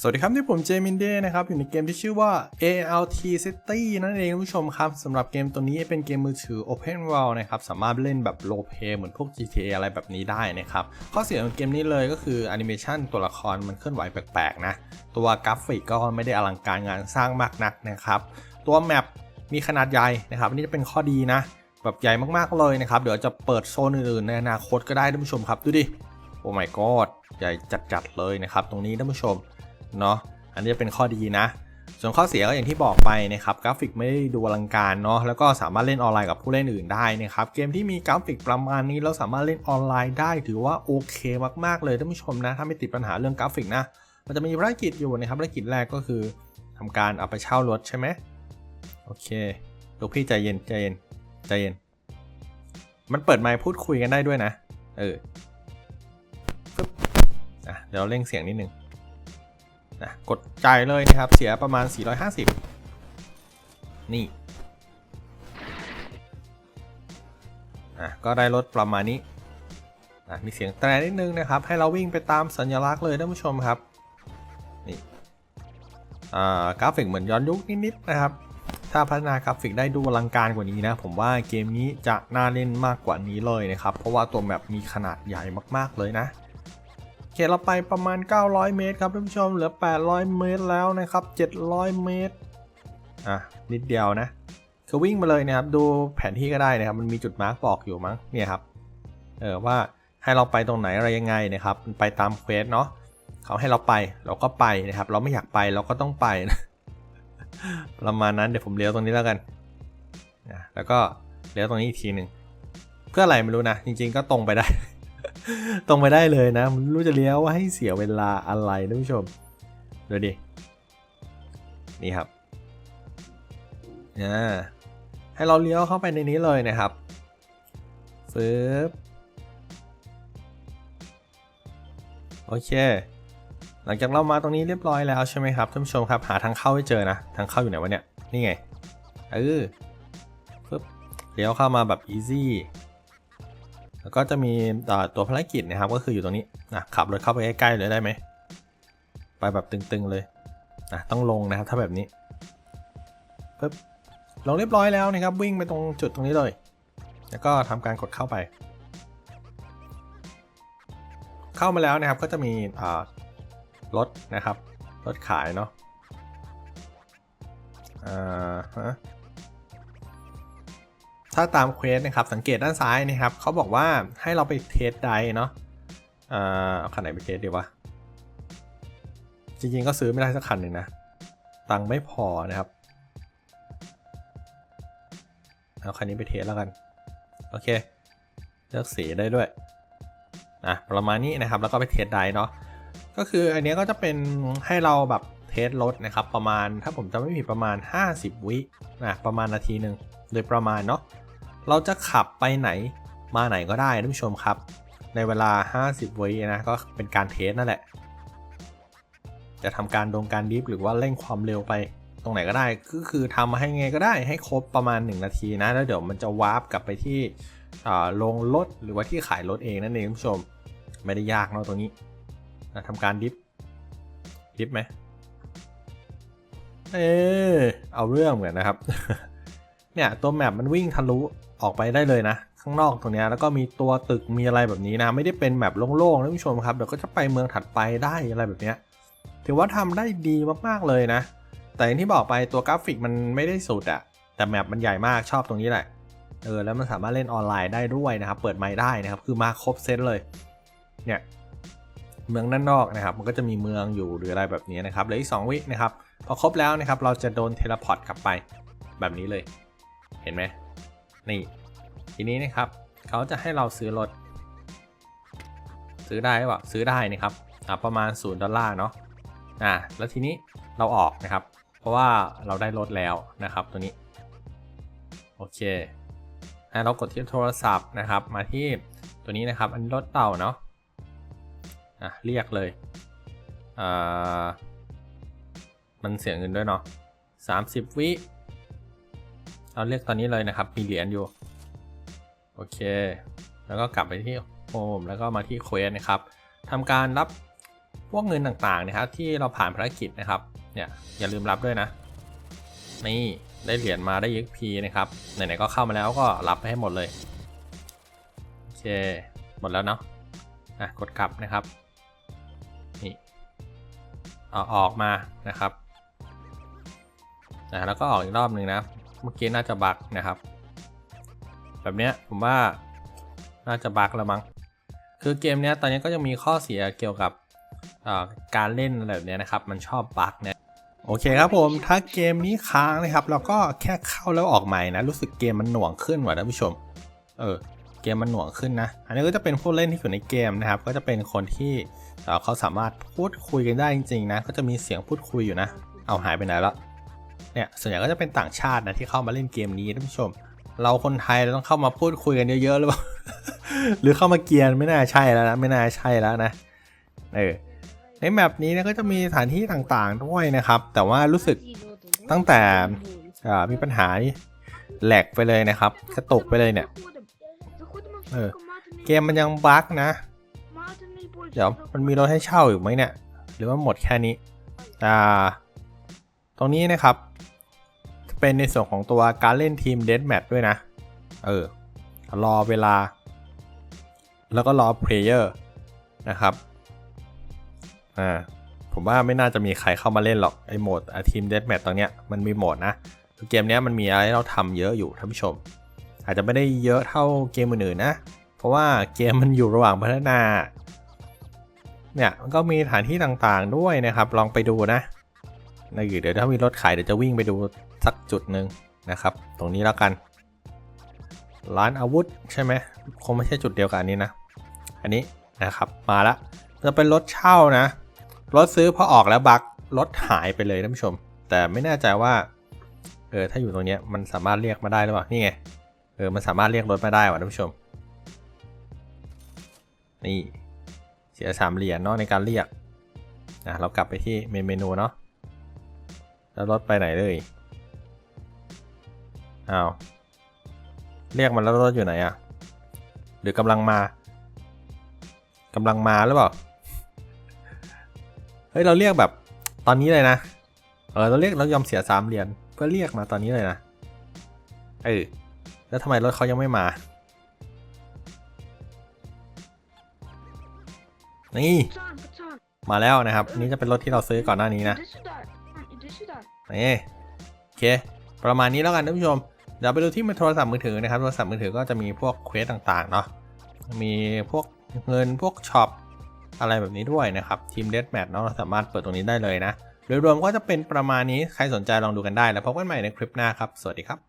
สวัสดีครับ ที่ผมเจมินเดนะครับ อยู่ในเกมที่ชื่อว่า ALT City นั่นเองผู้ชมครับสำหรับเกมตัวนี้เป็นเกมมือถือ Open World นะครับ สามารถเล่นแบบ Role Play เหมือนพวก GTA อะไรแบบนี้ได้นะครับ ข้อเสียของเกมนี้เลยก็คือแอนิเมชันตัวละครมันเคลื่อนไหวแปลกๆนะ ตัวกราฟิกก็ไม่ได้อลังการงานสร้างมากนักนะครับ ตัวแมปมีขนาดใหญ่นะครับอันนี้จะเป็นข้อดีนะแบบใหญ่มากๆเลยนะครับ เดี๋ยวจะเปิดโซนอื่นๆในอนาคตก็ได้ท่านผู้ชมครับดูดิโอ้ my god ใหญ่จัดๆเลยนะครับ ตรงนี้ท่านผู้ชม เนาะอันนี้จะเป็นข้อดีนะ ส่วนข้อเสียก็อย่างที่บอกไปนะครับกราฟิกไม่ได้ดูอลังการเนาะแล้วก็สามารถเล่นออนไลน์กับผู้เล่นอื่นได้นะครับเกมที่มีกราฟิกประมาณนี้แล้วสามารถเล่นออนไลน์ได้ถือว่าโอเคมากๆเลยท่านผู้ชมนะ ถ้าไม่ติดปัญหาเรื่องกราฟิกนะมันจะมีภารกิจอยู่นะครับภารกิจแรกก็คือทำการเอาไปเช่ารถใช่ไหมโอเคลูกพี่ใจเย็นใจเย็นใจเย็น มันเปิดไมค์พูดคุยกันได้ด้วยนะ เอออะเดี๋ยวเราเร่งเสียงนิดนึง นะกดจ่ายเลยนะครับ เสียประมาณ 450 นี่อะก็ได้รถประมาณนี้อะมีเสียงแตรนิดนึงนะครับ ให้เราวิ่งไปตามสัญลักษณ์เลยท่านผู้ชมครับ นี่อ่ากราฟิกเหมือนย้อนยุคนิดๆนะครับ ถ้าพัฒนากราฟิกได้ดูอลังการกว่านี้นะ ผมว่าเกมนี้จะน่าเล่นมากกว่านี้เลยนะครับ เพราะว่าตัวแมปมีขนาดใหญ่มากๆเลยนะ เขตเราไปประมาณ 900 เมตรครับท่านผู้ชมเหลือ 800 เมตรแล้วนะครับ 700 เมตร อะ นิดเดียวนะ คือวิ่งมาเลยนะครับ ดูแผนที่ก็ได้นะครับ มันมีจุดมาร์กบอกอยู่มั้ง เนี่ยครับ เออว่าให้เราไปตรงไหนอะไรยังไงนะครับมันไปตามเควสเนาะเขาให้เราไปเราก็ไปนะครับ เราไม่อยากไปเราก็ต้องไปนะประมาณนั้นเดี๋ยวผมเลี้ยวตรงนี้แล้วกันนะแล้วก็เลี้ยวตรงนี้อีกทีหนึ่งเพื่ออะไรไม่รู้นะ จริง ๆ ก็ตรงไปได้ ตรงไปได้เลยนะรู้จะเลี้ยวว่าให้เสียเวลาอะไรท่านผู้ชมดูดิ นี่ครับนะให้เราเลี้ยวเข้าไปในนี้เลยนะครับฟืบโอเค หลังจากเรามาตรงนี้เรียบร้อยแล้วใช่ไหมครับท่านผู้ชมครับ หาทางเข้าให้เจอนะ ทางเข้าอยู่ไหนวะเนี่ย นี่ไง เออปึ๊บเลี้ยวเข้ามาแบบ easy แล้วก็จะมีตัวภารกิจนะครับก็คืออยู่ตรงนี้นะขับรถเข้าไปใกล้ๆเลยได้ไหมไปแบบตึงๆเลยนะต้องลงนะครับถ้าแบบนี้ปึ๊บลงเรียบร้อยแล้วนะครับวิ่งไปตรงจุดตรงนี้เลย แล้วก็ทำการกดเข้าไป เข้ามาแล้วนะครับก็จะมีรถนะครับรถขายเนาะอ่าฮะ ถ้าตามเควสนะครับสังเกตด้านซ้ายนะครับเขาบอกว่าให้เราไปเทสไดเนาะอ่าเอาคันไหนไปเทสดีวะจริงๆก็ซื้อไม่ได้สักคันหนึ่งนะตังไม่พอนะครับเอาคันนี้ไปเทสแล้วกันโอเค เลือกสีได้ด้วยอะประมาณนี้นะครับแล้วก็ไปเทสไดเนาะก็คืออันนี้ก็จะเป็นให้เราแบบเทสรถนะครับประมาณถ้าผมจะไม่ผิดประมาณ 50 วินะประมาณนาทีหนึ่งโดยประมาณเนาะ เราจะขับไปไหนมาไหนก็ได้ท่านผู้ชมครับ ในเวลา 50วินะก็เป็นการเทสนั่นแหละ จะทำการดงการดิฟหรือว่าเร่งความเร็วไปตรงไหนก็ได้ก็คือทำมาให้ไงก็ได้ให้ครบประมาณ 1 นาทีนะแล้วเดี๋ยวมันจะวาร์ปกลับไปที่ลงรถหรือว่าที่ขายรถเองนั่นเองท่านผู้ชมไม่ได้ยากเนาะตรงนี้นะทำการดิฟดิฟไหมเออเอาเรื่องเหมือนนะครับ เนี่ยตัวแมปมันวิ่งทะลุออกไปได้เลยนะ ข้างนอกตรงนี้แล้วก็มีตัวตึกมีอะไรแบบนี้นะ ไม่ได้เป็นแมปโล่งๆนะผู้ชมครับเดี๋ยวก็จะไปเมืองถัดไปได้อะไรแบบนี้ถือว่าทำได้ดีมากๆเลยนะ แต่อย่างที่บอกไปตัวกราฟิกมันไม่ได้สุดอะแต่แมปมันใหญ่มากชอบตรงนี้แหละเออแล้วมันสามารถเล่นออนไลน์ได้ด้วยนะครับ เปิดไมค์ได้นะครับ คือมาครบเซตเลย เนี่ยเมืองด้านนอกนะครับ มันก็จะมีเมืองอยู่หรืออะไรแบบนี้นะครับเหลืออีก 2 วินะครับ พอครบแล้วนะครับ เราจะโดนเทเลพอร์ตกลับไปแบบนี้เลย เห็นไหมนี่ ทีนี้นะครับเขาจะให้เราซื้อรถ ซื้อได้หรือเปล่าซื้อได้นะครับอ่าประมาณ0ดอลลาร์เนาะอ่าแล้วทีนี้เราออกนะครับ เพราะว่าเราได้รถแล้วนะครับตัวนี้ โอเคให้เรากดที่โทรศัพท์นะครับ มาที่ตัวนี้นะครับ อันนี้รถเต่าเนาะอะเรียกเลยอ่ามันเสียเงินด้วยเนาะ30 วิ เราเรียกตอนนี้เลยนะครับ มีเหรียญอยู่ โอเค แล้วก็กลับไปที่โฮมแล้วก็มาที่เควสนะครับทำการรับพวกเงินต่างๆนะครับ ที่เราผ่านภารกิจนะครับ เนี่ยอย่าลืมรับด้วยนะ นี่ได้เหรียญมาได้ XP นะครับ ไหนๆก็เข้ามาแล้วก็รับไปให้หมดเลย โอเค หมดแล้วเนาะ อะ กดกลับนะครับ นี่เอาออกมานะครับ นะแล้วก็ออกอีกรอบหนึ่งนะ มื่อกี้น่าจะบั๊กนะครับ แบบเนี้ยผมว่าน่าจะบั๊กแล้วมั้งคือเกมเนี้ยตอนนี้ก็ยังมีข้อเสียเกี่ยวกับการเล่นอะไรแบบเนี้ยนะครับ มันชอบบั๊กเนี่ยโอเคครับผมถ้าเกมนี้ค้างนะครับ เราก็แค่เข้าแล้วออกใหม่นะ รู้สึกเกมมันหน่วงขึ้นว่ะท่านผู้ชม เออเกมมันหน่วงขึ้นนะ อันนี้ก็จะเป็นผู้เล่นที่อยู่ในเกมนะครับ ก็จะเป็นคนที่เอ่อเขาสามารถพูดคุยกันได้จริงๆนะ ก็จะมีเสียงพูดคุยอยู่นะ เอาหายไปไหนแล้ว เนี่ยส่วนใหญ่ก็จะเป็นต่างชาตินะที่เข้ามาเล่นเกมนี้ท่านผู้ชม เราคนไทยเราต้องเข้ามาพูดคุยกันเยอะๆหรือเปล่าหรือเข้ามาเกียนไม่น่าใช่แล้วนะไม่น่าใช่แล้วนะเออในแมปนี้นะก็จะมีสถานที่ต่างๆด้วยนะครับ แต่ว่ารู้สึกตั้งแต่มีปัญหาแหลกไปเลยนะครับ กระตุกไปเลยเนี่ยเออเกมมันยังบั๊กนะ เดี๋ยวมันมีรถให้เช่าอยู่ไหมเนี่ย หรือว่าหมดแค่นี้ อ่า ตรงนี้นะครับ เป็นในส่วนของตัวการเล่นทีมเด a แมทด้วยนะ เออ รอเวลา แล้วก็รอเพลเยอร์นะครับ อ่า ผมว่าไม่น่าจะมีใครเข้ามาเล่นหรอก ไอโหมดทีมเด a แมทตรงเนี้ยมันมีโหมดนะเกมเนี้ยมันมีอะไอ้เราทำเยอะอยู่ท่านผู้ชม อาจจะไม่ได้เยอะเท่าเกมอื่นๆนะ เพราะว่าเกมมันอยู่ระหว่างพัฒนา เนี่ยมันก็มีสถานที่ต่างๆด้วยนะครับ ลองไปดูนะนะเดี๋ยวถ้ามีรถขายเดี๋ยวจะวิ่งไปดู สักจุดหนึ่งนะครับ ตรงนี้แล้วกัน ร้านอาวุธใช่ไหมคงไม่ใช่จุดเดียวกันอันนี้นะ อันนี้นะครับมาละจะเป็นรถเช่านะ รถซื้อพอออกแล้วบักรถหายไปเลยท่านผู้ชม แต่ไม่แน่ใจว่าเออถ้าอยู่ตรงเนี้ยมันสามารถเรียกมาได้หรือเปล่านี่ไงเออมันสามารถเรียกรถมาได้ว่ะท่านผู้ชม นี่เสียสามเหรียญเนาะในการเรียกนะเรากลับไปที่เมนูเนาะแล้วรถไปไหนเลย อ้าว เรียกมันแล้วรถอยู่ไหนอะหรือกำลังมากำลังมาหรือเปล่า เฮ้ย เราเรียกแบบตอนนี้เลยนะ เออเราเรียกเรายอมเสียสามเหรียญเพื่อเรียกมาตอนนี้เลยนะ เออ แล้วทำไมรถเขายังไม่มา นี่ มาแล้วนะครับ นี่จะเป็นรถที่เราซื้อก่อนหน้านี้นะ นี่ โอเค ประมาณนี้แล้วกันท่านผู้ชม เดี๋ยวไปดูที่โทรศัพท์มือถือนะครับ โทรศัพท์มือถือก็จะมีพวกเควสต่างๆเนาะ มีพวกเงินพวกช็อปอะไรแบบนี้ด้วยนะครับ ทีมเดสแมทเนาะเราสามารถเปิดตรงนี้ได้เลยนะ โดยรวมก็จะเป็นประมาณนี้ ใครสนใจลองดูกันได้ แล้วพบกันใหม่ในคลิปหน้าครับ สวัสดีครับ